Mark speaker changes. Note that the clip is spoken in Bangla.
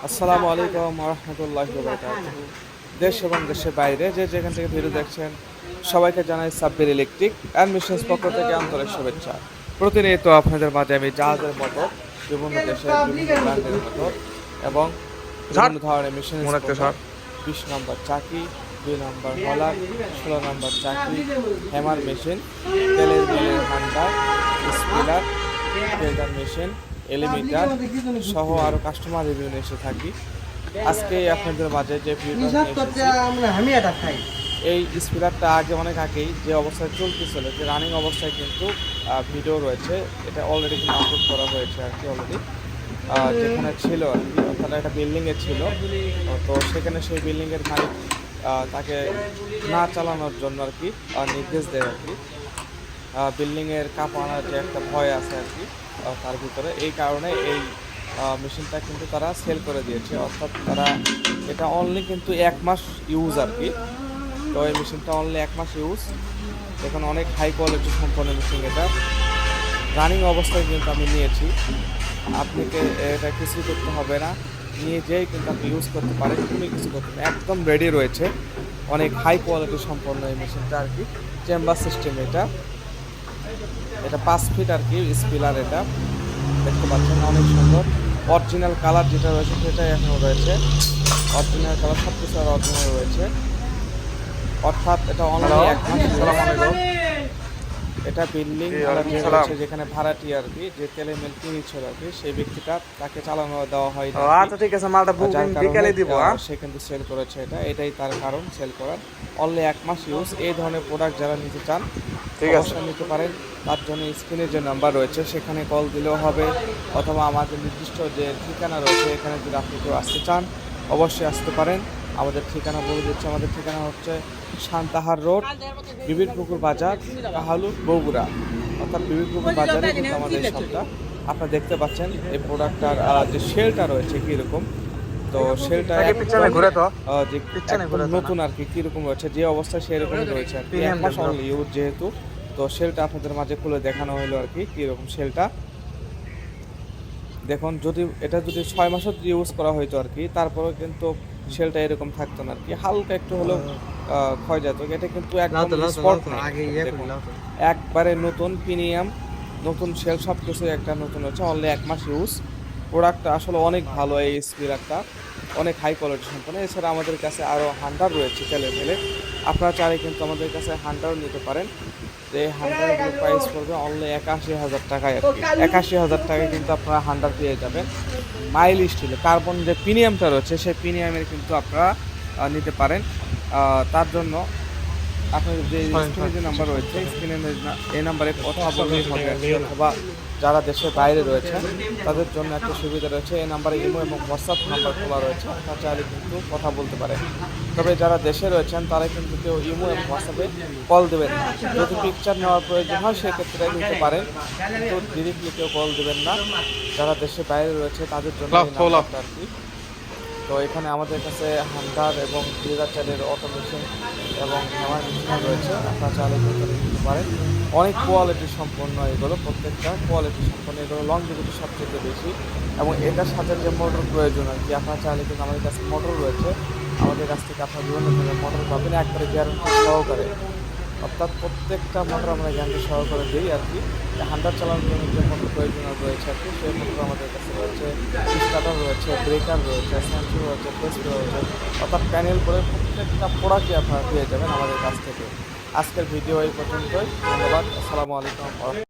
Speaker 1: আসসালামু আলাইকুম রহমতুল্লাহ দেশ এবং দেশের বাইরে যে যেখান থেকে ভিডিও দেখছেন সবাইকে জানাই সাব্বির ইলেকট্রিক অ্যান্ড মিশনস পক্ষ থেকে আন্তরিক শুভেচ্ছা। প্রতিনিয়ত আপনাদের মাঝে আমি জাহাজের মতো বিভিন্ন দেশের বিভিন্ন ব্র্যান্ডের মতো এবং বিভিন্ন ধরনের মেশিন বিশ নম্বর চাকি দুই নম্বর হলার ষোলো নম্বর চাকি হ্যামার মেশিন তেলের মিলের হান্ডা স্পিলার ফিল্টার মেশিন এলিমিটার সহ আরও কাস্টমার রিভিউ এসে থাকি। আজকে আপনাদের মাঝে যে এই স্পিলারটা আগে অনেক আগেই যে অবস্থায় চলতেছিল যে রানিং অবস্থায় কিন্তু ভিডিও রয়েছে। এটা অলরেডি কিন্তু আপলোড করা হয়েছে আর কি অলরেডি যেখানে ছিল আর কি অর্থাৎ একটা বিল্ডিংয়ে ছিল। তো সেখানে সেই বিল্ডিংয়ের মালিক তাকে না চালানোর জন্য আর কি নির্দেশ দেয় আর কি। বিল্ডিংয়ের কাঁপানোর যে একটা ভয় আছে আর কি তার ভিতরে। এই কারণে এই মেশিনটা কিন্তু তারা সেল করে দিয়েছে। অর্থাৎ তারা এটা অনলি কিন্তু এক মাস ইউজ আর কি। তো এই মেশিনটা অনলি এক মাস ইউজ এখন অনেক হাই কোয়ালিটি সম্পন্ন মেশিন এটা। রানিং অবস্থায় কিন্তু আমি নিয়েছি। আপনাকে এটা কিছুই করতে হবে না। নিয়ে যেই কিন্তু আপনি ইউজ করতে পারেন। তুমি কিছু করতে পারেন। একদম রেডি রয়েছে। অনেক হাই কোয়ালিটি সম্পন্ন এই মেশিনটা আর কি। চেম্বার সিস্টেম এটা। এটা পাঁচ ফিট আর কি স্পিলার এটা। দেখতে পাচ্ছেন অনেক সুন্দর। অরিজিনাল কালার যেটা রয়েছে সেটাই এখনও রয়েছে। অরিজিনাল কালার সব কিছু আর অরিজিনাল রয়েছে। অর্থাৎ এটা অনলাইন এক মাস এটা বিল্ডিং যেখানে ভাড়াটি আর কি যে তেলে মিল কিনেছিল আর কি সেই ব্যক্তিটা তাকে চালানো দেওয়া হয়
Speaker 2: আচ্ছা ঠিক আছে মালটা বুক বিকালে দিব হ্যাঁ?
Speaker 1: সে কিন্তু সেল করেছে এটা এটাই তার কারণ সেল করার। অনলি এক মাস ইউজ এই ধরনের প্রোডাক্ট যারা নিতে চান
Speaker 2: ঠিক আছে।
Speaker 1: নিতে পারেন। তার জন্য স্ক্রিনে যে নাম্বার রয়েছে সেখানে কল দিলেও হবে অথবা আমাদের নির্দিষ্ট যে ঠিকানা রয়েছে এখানে যদি আপনি কেউ আসতে চান অবশ্যই আসতে পারেন। আমাদের ঠিকানা বলে দিচ্ছে আমাদের ঠিকানা হচ্ছে শান্তাহার রোড বিবির পুকুর বাজার কাহালু বগুড়া। অর্থাৎ বিবির পুকুর বাজারে কিন্তু আমাদের শপটা আপনারা দেখতে পাচ্ছেন এই প্রোডাক্টটার যে শেলটা রয়েছে কীরকম। তো
Speaker 2: না।
Speaker 1: নতুন আর কি কীরকম রয়েছে যে অবস্থায় সেরকম রয়েছে আর কি। এক মাস only যেহেতু। তো শেলটা আপনাদের মাঝে খুলে দেখানো হলো আর কি কীরকম শেলটা দেখুন যদি এটা যদি ছয় মাসও ইউজ করা হইতো আর কি তারপরেও কিন্তু শেলটা এরকম থাকতো না আর কি। হালকা একটু হলেও ক্ষয় যেত এটা কিন্তু একদম স্পট
Speaker 2: ইয়ে।
Speaker 1: একবারে নতুন প্রিমিয়াম নতুন সেল সব কিছু একটা নতুন হচ্ছে। অনলি এক মাস ইউজ প্রোডাক্টটা আসলে অনেক ভালো এই স্পিলারটা অনেক হাই কোয়ালিটি সম্পন্ন। এছাড়া আমাদের কাছে আরও হান্ডার রয়েছে তেলে মেলে আপনারা চাইলে কিন্তু আমাদের কাছে হান্ডারও নিতে পারেন। যে হান্ডারগুলো প্রাইস পড়বে অনলি একাশি হাজার টাকায় আর কি। একাশি হাজার টাকায় কিন্তু আপনারা হান্ডার পেয়ে যাবেন। মাইল স্টিলে কার্বন যে প্রিমিয়ামটা রয়েছে সেই প্রিমিয়ামের কিন্তু আপনারা নিতে পারেন। তার জন্য আপনার যে স্ক্রিনে যে নাম্বার রয়েছে স্ক্রিনে এই নাম্বারে কথা বললেই হবে। অথবা যারা দেশের বাইরে রয়েছে তাদের জন্য একটা সুবিধা রয়েছে। এই নাম্বারে ইমো এবং হোয়াটসঅ্যাপ নাম্বার খোলা রয়েছে। আপনারা চাইলে কিন্তু কথা বলতে পারেন। তবে যারা দেশে রয়েছেন তারা কিন্তু কেউ ইমো এবং হোয়াটসঅ্যাপে কল দেবেন না। যদি পিকচার নেওয়ার প্রয়োজন হয় সেক্ষেত্রে নিতে পারেন। কিন্তু ডিরেক্টলি কেউ কল দেবেন না। যারা দেশের বাইরে রয়েছে তাদের জন্য আর কি। তো এখানে আমাদের কাছে হান্টার এবং দুই চারের অটো মেশিন এবং হেমার মেশিন রয়েছে। আপনারা চাইলে নিতে পারেন। অনেক কোয়ালিটি সম্পন্ন এগুলো, প্রত্যেকটা কোয়ালিটি সম্পন্ন। এগুলো লং লংজিভিটি সবচেয়ে বেশি। এবং এটার সাথে যে মোটর প্রয়োজন আর কি, আপনারা চাইলে কিন্তু আমাদের কাছে মোটর রয়েছে। আমাদের কাছ থেকে আপনারা বিভিন্ন ধরনের মোটর পাবেন। একবারে গ্যারান্টি সহকারে। অর্থাৎ প্রত্যেকটা মোটর আমরা গ্যারান্টি সহকারে দিই আর কি। হান্ডার চালানোর জন্য যে মোটর প্রয়োজন রয়েছে আর কি, সেই মোটর আমাদের কাছে রয়েছে। স্টার্টার রয়েছে ব্রেকার রয়েছে সেন্সর রয়েছে টেস্ট রয়েছে। অর্থাৎ প্যানেল করে প্রত্যেকটা প্রোডাক্টই আপনারা পেয়ে যাবেন আমাদের কাছ থেকে। আজকের ভিডিও এই পর্যন্তই। ধন্যবাদ। আসসালামু আলাইকুম।